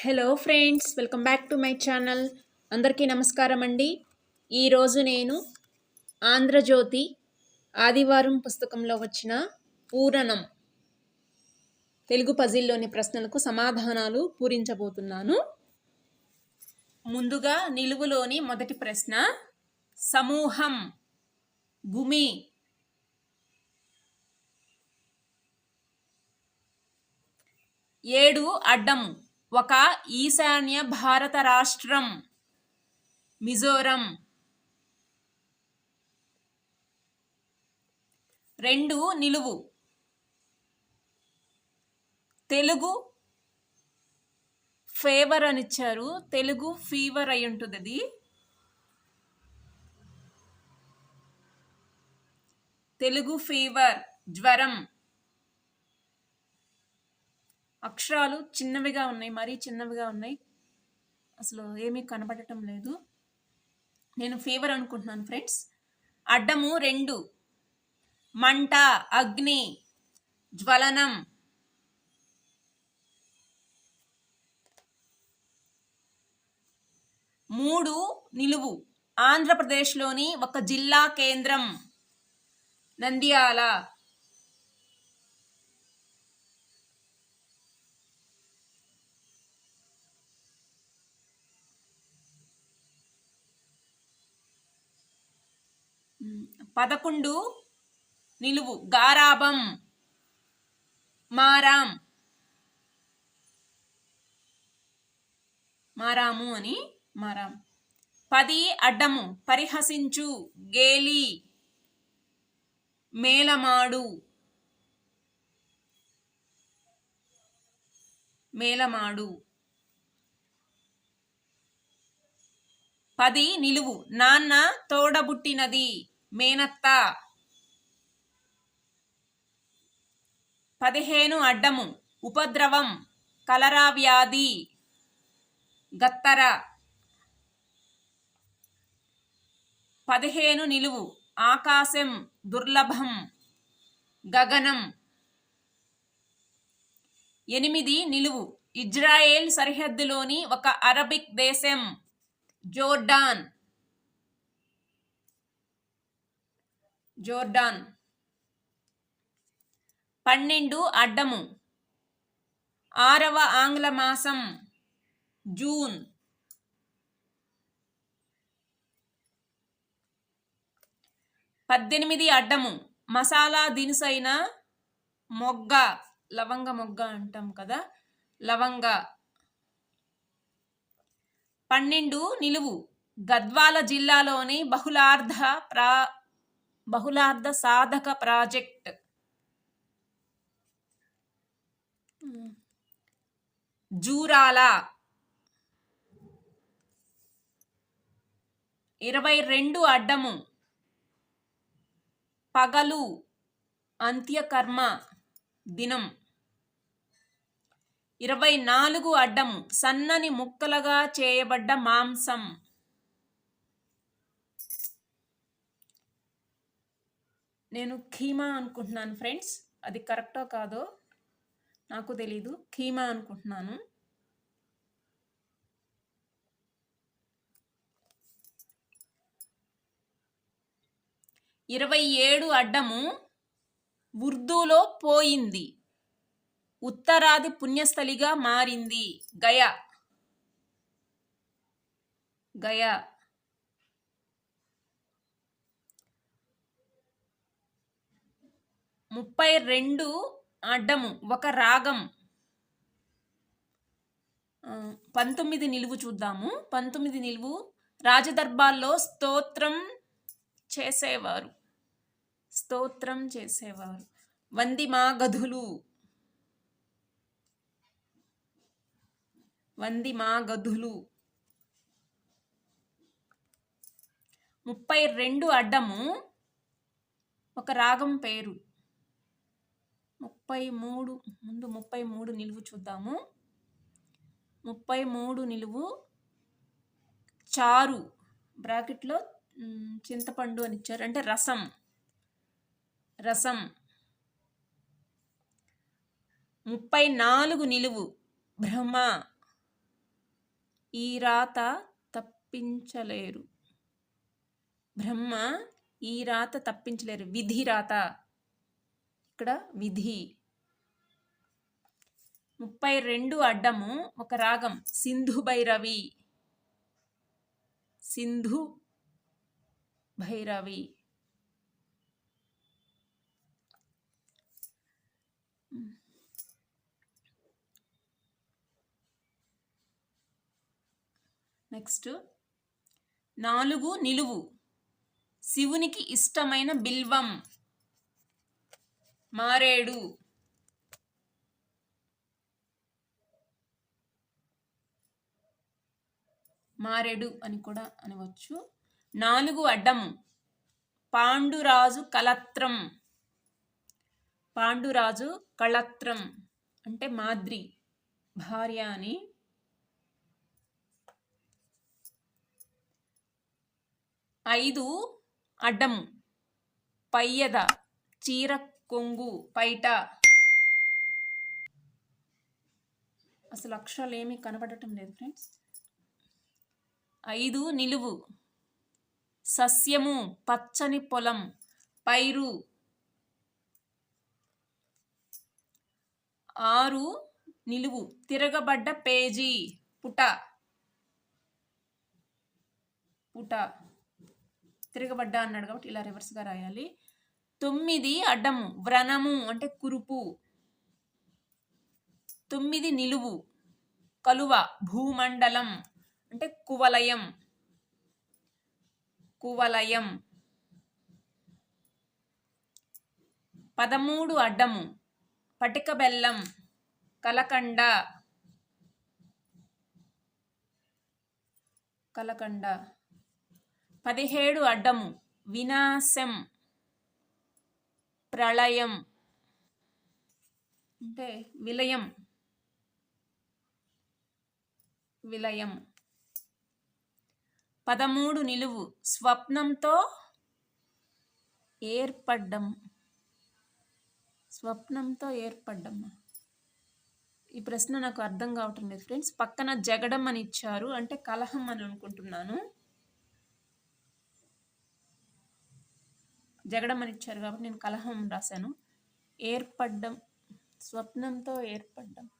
Hello friends welcome back to my channel అందరికీ నమస్కారం అండి. ఈరోజు నేను ఆంధ్రజ్యోతి ఆదివారం పుస్తకంలో వచ్చిన పూరణం తెలుగు పజిల్లోని ప్రశ్నలకు సమాధానాలు పూరించబోతున్నాను. ముందుగా నిలువులోని మొదటి ప్రశ్న సమూహం భూమి. ఏడు అడ్డం ఒక ఈశాన్య భారత రాష్ట్రం మిజోరం. రెండు నిలువు. తెలుగు ఫేవర్ అని ఇచ్చారు. తెలుగు ఫీవర్ అయి ఉంటుంది అది. తెలుగు ఫీవర్ జ్వరం. అక్షరాలు చిన్నవిగా ఉన్నాయి మరీ చిన్నవిగా ఉన్నాయి. అసలు ఏమీ కనబడటం లేదు. నేను ఫీవర్ అనుకుంటున్నాను ఫ్రెండ్స్. అడ్డము రెండు. మంట అగ్ని జ్వలనం. మూడు నిలువు. ఆంధ్రప్రదేశ్లోని ఒక జిల్లా కేంద్రం. నంద్యాల. పదకొండు నిలువు. గారాబం మారాం. మారాము అని మారాం. పది అడ్డము. పరిహసించు. గేలి. మేలమాడు మేలమాడు పది నిలువు. నాన్న తోడబుట్టినది. మేనత్త. పదిహేను అడ్డము. ఉపద్రవం. కలరా వ్యాధి గత్తర. పదిహేను నిలువు. ఆకాశం. దుర్లభం. గగనం. ఎనిమిది నిలువు. ఇజ్రాయెల్ సరిహద్దులోని ఒక అరబిక్ దేశం. జోర్డాన్. జోర్డాన్. పన్నెండు అడ్డము. ఆరవ ఆంగ్ల మాసం జూన్. పద్దెనిమిది అడ్డము. మసాలా దినుసైన మొగ్గ లవంగ మొగ్గ అంటాం కదా? లవంగ. పన్నెండు నిలువు. గద్వాల జిల్లాలోని బహుళార్ధ ప్రా బహుళార్ధ సాధక ప్రాజెక్ట్. జూరాల ఇరవై రెండు అడ్డము. పగలు అంత్యకర్మ దినం. ఇరవై నాలుగు అడ్డము. సన్నని ముక్కలుగా చేయబడ్డ మాంసం. నేను ఖీమా అనుకుంటున్నాను ఫ్రెండ్స్. అది కరెక్టో కాదో నాకు తెలీదు. ఖీమా అనుకుంటున్నాను. ఇరవై ఏడు అడ్డము ఉర్దూలో పోయింది. ఉత్తరాది పుణ్యస్థలిగా మారింది. గయా. గయా. ముప్పై రెండు అడ్డము ఒక రాగం. పంతొమ్మిది నిలువు చూద్దాము. పంతొమ్మిది నిలువు రాజదర్బార్లో స్తోత్రం చేసేవారు. స్తోత్రం చేసేవారు. వందిమా గధులు వందిమా గధులు ముప్పై రెండు అడ్డము ఒక రాగం పేరు. ముప్పై మూడు ముందు ముప్పై మూడు నిలువు చూద్దాము. ముప్పై మూడు నిలువు చారు బ్రాకెట్లో చింతపండు అని ఇచ్చారు. అంటే రసం. రసం. ముప్పై నాలుగు నిలువు భ్రమ ఈ రాత తప్పించలేరు. బ్రహ్మ ఈ రాత తప్పించలేరు. విధి రాత. ఇక్కడ విధి. ముప్పై రెండు అడ్డము ఒక రాగం. సింధు భైరవి. సింధు భైరవి. నెక్స్ట్. నాలుగు నిలువు. శివునికి ఇష్టమైన బిల్వం. మారేడు. మారేడు అని కూడా అనవచ్చు. నాలుగు అడ్డం పాండురాజు కలత్రం పాండురాజు కళత్రం. అంటే మాద్రి. భార్య అని. ఐదు అడ్డము. పయ్యద. చీర కొంగు. పైట. అసలు అక్షరాలు ఏమీ కనబడటం లేదు ఫ్రెండ్స్. ఐదు నిలువు. సస్యము పచ్చని పొలం. పైరు. ఆరు నిలువు. తిరగబడ్డ పేజీ. పుట. పుట. తిరగబడ్డ అన్నాడు కాబట్టి ఇలా రివర్స్గా రాయాలి. తొమ్మిది అడ్డము. వ్రణము అంటే కురుపు. తొమ్మిది నిలువు. కలువ. భూమండలం. అంటే కువలయం. కువలయం. పదమూడు అడ్డము. పటిక బెల్లం. కలకండ. కలకండ. పదిహేడు అడ్డము. వినాశం. ప్రళయం. అంటే విలయం. విలయం. పదమూడు నిలువు. స్వప్నంతో ఏర్పడ్డం. స్వప్నంతో ఏర్పడ్డం. ఈ ప్రశ్న నాకు అర్థం కావటం లేదు ఫ్రెండ్స్. పక్కన జగడం అని ఇచ్చారు. అంటే కలహం అని అనుకుంటున్నాను. జగడం అని ఇచ్చారు కాబట్టి నేను కలహం రాశాను. ఏర్పడ్డం. స్వప్నంతో ఏర్పడ్డం.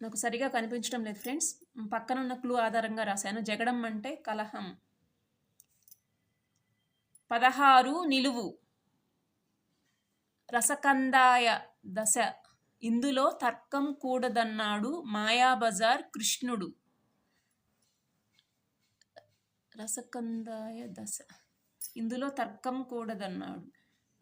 నాకు సరిగా కనిపించడం లేదు ఫ్రెండ్స్. పక్కన ఉన్న క్లూ ఆధారంగా రాశాను. జగడం అంటే కలహం. పదహారు నిలువు. రసకందాయ దశ. ఇందులో తర్కం కూడదన్నాడు మాయాబజార్ కృష్ణుడు. రసకందాయ దశ. ఇందులో తర్కం కూడదన్నాడు.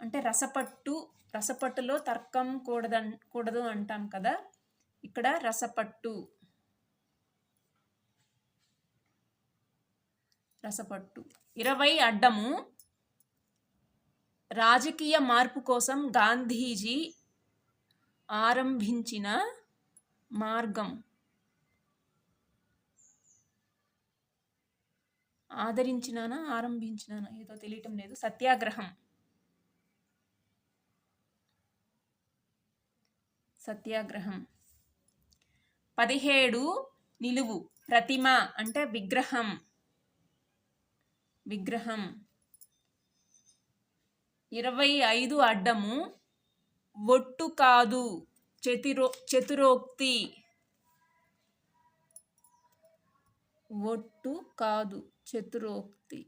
అంటే రసపట్టు రసపట్టులో తర్కం కూడదన్ కూడదు అంటాం కదా. ఇక్కడ రసపట్టు. రసపట్టు. ఇరవై అడ్డము. రాజకీయ మార్పు కోసం గాంధీజీ ఆరంభించిన మార్గం. ఆదరించినానా? ఆరంభించినానా? ఏదో తెలియటం లేదు. సత్యాగ్రహం. సత్యాగ్రహం. పదిహేడు నిలువు ప్రతిమ అంటే విగ్రహం. విగ్రహం. ఇరవై ఐదు అడ్డము ఒట్టు కాదు చతురో చతురోక్తి. ఒట్టు కాదు చతురోక్తి.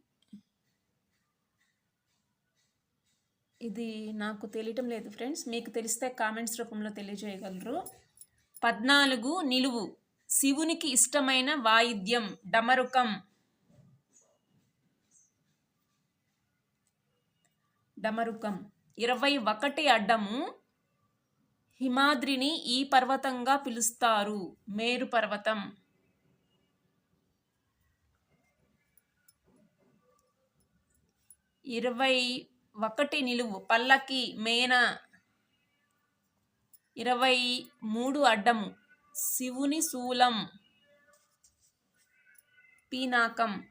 ఇది నాకు తెలియటం లేదు ఫ్రెండ్స్ మీకు తెలిస్తే కామెంట్స్ రూపంలో తెలియజేయగలరు. పద్నాలుగు నిలువు. శివునికి ఇష్టమైన వాయిద్యం డమరుకం. డమరుకం. ఇరవై ఒకటి అడ్డము. హిమాద్రిని ఈ పర్వతంగా పిలుస్తారు. మేరు పర్వతం. ఇరవై ఒకటి నిలువు. పల్లకి మేన. ఇరవై మూడు అడ్డము. శివుని శూలం. పీనాకం.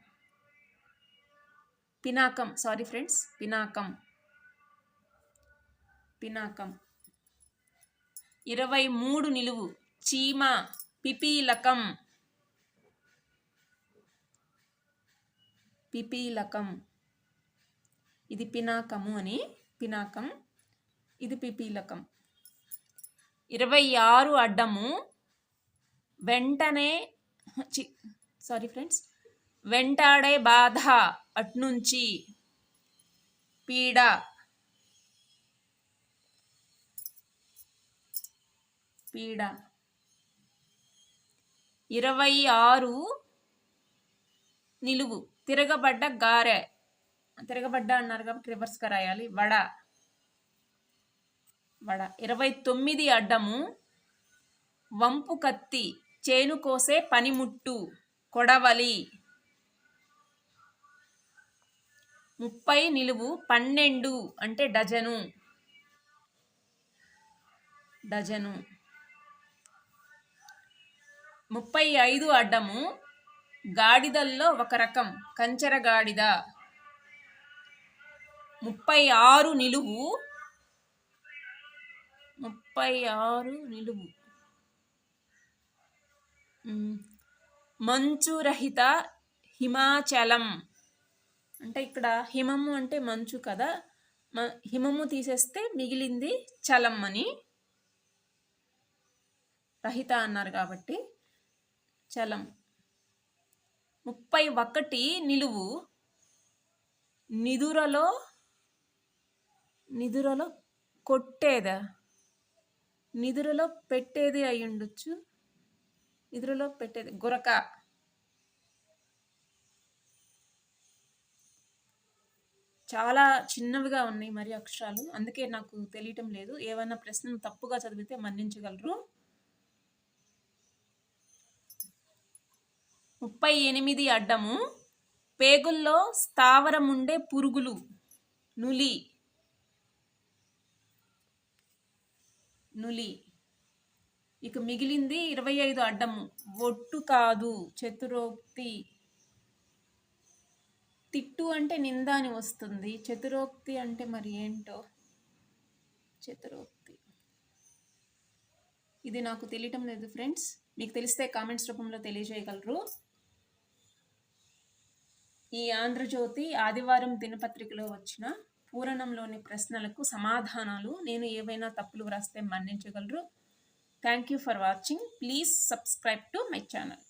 పినాకం. సారీ ఫ్రెండ్స్ పినాకం. పినాకం. ఇరవై మూడు నిలువు. చీమ. పిపీలకం. పిపీలకం. ఇది పినాకము అని పినాకం. ఇది పిపీలకం. ఇరవై ఆరు అడ్డము వెంటనే చి సారీ ఫ్రెండ్స్ వెంటాడే బాధ అట్నుంచి పీడ. పీడ. ఇరవై ఆరు నిలువు తిరగబడ్డ గారె. తిరగబడ్డ అన్నారు కాబట్టి రివర్స్గా రాయాలి. వడ. వడ. ఇరవై తొమ్మిది అడ్డము వంపు కత్తి చేను కోసే పనిముట్టు కొడవలి. ముప్పై నిలువు పన్నెండు అంటే డజను. డజను. ముప్పై ఐదు అడ్డము గాడిదల్లో ఒక రకం కంచెర గాడిద. ముప్పై ఆరు నిలువు ముప్పై ఆరు నిలువు మంచురహిత హిమాచలం. అంటే ఇక్కడ హిమము అంటే మంచు కదా. హిమము తీసేస్తే మిగిలింది చలం అని. రహిత అన్నారు కాబట్టి చలం. ముప్పై ఒకటి నిలువు. నిదురలో నిదురలో కొట్టేదా? నిధులలో పెట్టేది అయి ఉండొచ్చు నిధులలో పెట్టేది గురక. చాలా చిన్నవిగా ఉన్నాయి మరి అక్షరాలు. అందుకే నాకు తెలియటం లేదు. ఏమైనా ప్రశ్నలు తప్పుగా చదివితే మన్నించగలరు. ముప్పై ఎనిమిది అడ్డము. పేగుల్లో స్థావరముండే పురుగులు. నులి. నులి. ఇక మిగిలింది ఇరవై ఐదు అడ్డము. ఒట్టు కాదు చతురోక్తి. తిట్టు అంటే నింద అని వస్తుంది. చతురోక్తి అంటే మరి ఏంటో? చతురోక్తి. ఇది నాకు తెలియటం లేదు ఫ్రెండ్స్. మీకు తెలిస్తే కామెంట్స్ రూపంలో తెలియజేయగలరు. ఈ ఆంధ్రజ్యోతి ఆదివారం దినపత్రికలో వచ్చిన పూరణంలోని ప్రశ్నలకు సమాధానాలు నేను ఏవైనా తప్పులు వ్రాస్తే మన్నించగలరు. Thank you for watching please subscribe to my channel